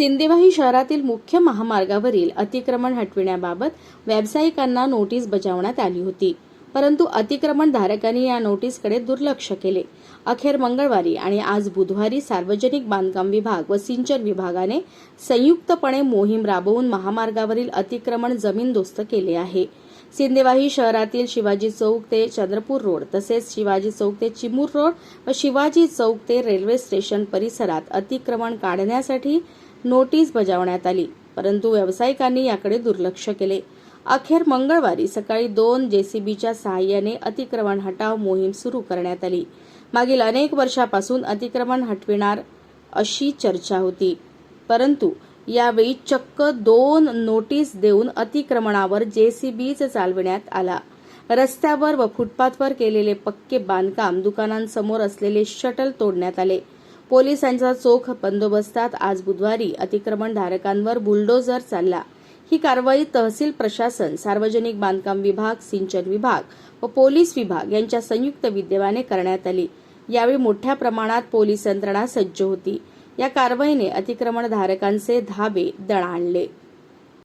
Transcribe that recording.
सिंदेवाही शहरातील मुख्य महामार्गावरील अतिक्रमण हटविण्याबाबत व्यावसायिकांना नोटीस बजावण्यात आली होती. परंतु अतिक्रमणधारकांनी या नोटीसकडे दुर्लक्ष केले. अखेर मंगळवारी आणि आज बुधवारी सार्वजनिक बांधकाम विभाग व सिंचन विभागाने संयुक्तपणे मोहीम राबवून महामार्गावरील अतिक्रमण जमीनदोस्त केले आहे. सिंदेवाही शहरातील शिवाजी चौक ते चंद्रपूर रोड तसेच शिवाजी चौक ते चिमूर रोड व शिवाजी चौक ते रेल्वे स्टेशन परिसरात अतिक्रमण काढण्यासाठी नोटीस बजावण्यात आली. परंतु व्यावसायिकांनी याकडे दुर्लक्ष केले. अखेर मंगळवारी सकाळी दोन जेसीबीच्या सहाय्याने अतिक्रमण हटाव मोहीम सुरू करण्यात आली. मागील अनेक वर्षापासून अतिक्रमण हटविणार अशी चर्चा होती. परंतु यावेळी चक्क दोन नोटीस देऊन अतिक्रमणावर जेसीबीच चालविण्यात आला. रस्त्यावर व फुटपाथवर केलेले पक्के बांधकाम दुकानांसमोर असलेले शटल तोडण्यात आले. पोलिसांचा चोख बंदोबस्तात आज बुधवारी अतिक्रमणधारकांवर बुलडोझर चालला. ही कारवाई तहसील प्रशासन सार्वजनिक बांधकाम विभाग सिंचन विभाग व पोलीस विभाग यांच्या संयुक्त विद्यमाने करण्यात आली. यावेळी मोठ्या प्रमाणात पोलीस यंत्रणा सज्ज होती. या कारवाईने अतिक्रमणधारकांचे धाबे दणाणले